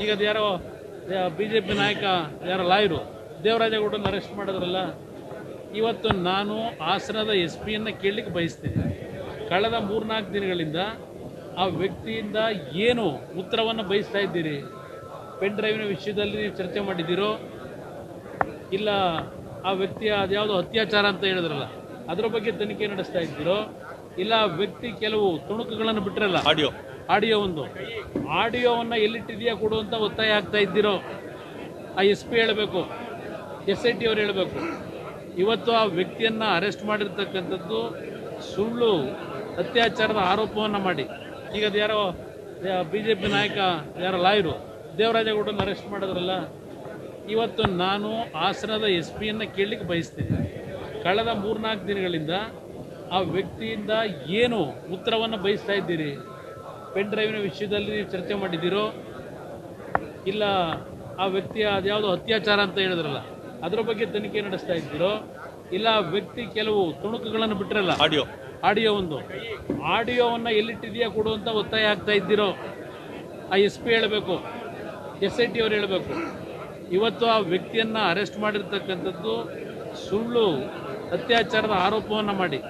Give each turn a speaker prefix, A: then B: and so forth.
A: ಈಗ ಅದು ಯಾರೋ ಬಿಜೆಪಿ ನಾಯಕ, ಯಾರೋ ಲಾಯರು ದೇವರಾಜಗೌಡನ ಅರೆಸ್ಟ್ ಮಾಡಿದ್ರಲ್ಲ, ಇವತ್ತು ನಾನು ಹಾಸನದ ಎಸ್ ಪಿಯನ್ನು ಕೇಳಲಿಕ್ಕೆ ಬಯಸ್ತೀನಿ. ಕಳೆದ ಮೂರ್ನಾಲ್ಕು ದಿನಗಳಿಂದ ಆ ವ್ಯಕ್ತಿಯಿಂದ ಏನು ಉತ್ತರವನ್ನು ಬಯಸ್ತಾ ಇದ್ದೀರಿ? ಪೆನ್ ಡ್ರೈವಿನ ವಿಷಯದಲ್ಲಿ ನೀವು ಚರ್ಚೆ ಮಾಡಿದ್ದೀರೋ? ಇಲ್ಲ ಆ ವ್ಯಕ್ತಿಯ ಅದ್ಯಾವುದೋ ಅತ್ಯಾಚಾರ ಅಂತ ಹೇಳಿದ್ರಲ್ಲ, ಅದರ ಬಗ್ಗೆ ತನಿಖೆ ನಡೆಸ್ತಾ ಇದ್ದೀರೋ? ಇಲ್ಲ ವ್ಯಕ್ತಿ ಕೆಲವು ತುಣುಕುಗಳನ್ನು ಬಿಟ್ಟಿರಲ್ಲ
B: ಆಡಿಯೋ.
A: ಆಡಿಯೋ ಒಂದು. ಆಡಿಯೋವನ್ನು ಎಲ್ಲಿಟ್ಟಿದೆಯಾ ಕೊಡು ಅಂತ ಒತ್ತಾಯ ಆಗ್ತಾ ಇದ್ದೀರೋ? ಆ ಎಸ್ ಪಿ ಹೇಳಬೇಕು ಎಸ್ ಐ ಟಿ ಅವ್ರು ಹೇಳಬೇಕು. ಇವತ್ತು ಆ ವ್ಯಕ್ತಿಯನ್ನು ಅರೆಸ್ಟ್ ಮಾಡಿರ್ತಕ್ಕಂಥದ್ದು ಸುಳ್ಳು ಅತ್ಯಾಚಾರದ ಆರೋಪವನ್ನು ಮಾಡಿ. ಈಗ ಅದು ಯಾರೋ ಬಿ ಜೆ ಪಿ ನಾಯಕ ಯಾರೋ ಲಾಯರು ದೇವರಾಜೇಗೌಡನ ಅರೆಸ್ಟ್ ಮಾಡಿದ್ರಲ್ಲ? ಇವತ್ತು ನಾನು ಹಾಸನದ ಎಸ್ ಪಿಯನ್ನು ಕೇಳಲಿಕ್ಕೆ ಬಯಸ್ತೀನಿ. ಕಳೆದ ಮೂರ್ನಾಲ್ಕು ದಿನಗಳಿಂದ ಆ ವ್ಯಕ್ತಿಯಿಂದ ಏನು ಉತ್ತರವನ್ನು ಬಯಸ್ತಾ ಇದ್ದೀರಿ? ಪೆನ್ ಡ್ರೈವಿನ ವಿಷಯದಲ್ಲಿ ನೀವು ಚರ್ಚೆ ಮಾಡಿದ್ದೀರೋ? ಇಲ್ಲ ಆ ವ್ಯಕ್ತಿಯ ಅದ್ಯಾವುದೋ ಅತ್ಯಾಚಾರ ಅಂತ ಹೇಳಿದ್ರಲ್ಲ ಅದರ ಬಗ್ಗೆ ತನಿಖೆ ನಡೆಸ್ತಾ ಇದ್ದೀರೋ? ಇಲ್ಲ ಆ ವ್ಯಕ್ತಿ ಕೆಲವು ತುಣುಕುಗಳನ್ನು ಬಿಟ್ಟಿರಲ್ಲ
B: ಆಡಿಯೋ.
A: ಆಡಿಯೋ ಒಂದು. ಆಡಿಯೋವನ್ನು ಎಲ್ಲಿಟ್ಟಿದೆಯಾ ಕೊಡುವಂಥ ಒತ್ತಾಯ ಆಗ್ತಾ ಇದ್ದೀರೋ? ಆ ಎಸ್ ಪಿ ಹೇಳಬೇಕು ಎಸ್ ಐ ಟಿ ಅವ್ರು ಹೇಳಬೇಕು. ಇವತ್ತು ಆ ವ್ಯಕ್ತಿಯನ್ನು ಅರೆಸ್ಟ್ ಮಾಡಿರ್ತಕ್ಕಂಥದ್ದು ಸುಳ್ಳು ಅತ್ಯಾಚಾರದ ಆರೋಪವನ್ನು ಮಾಡಿ.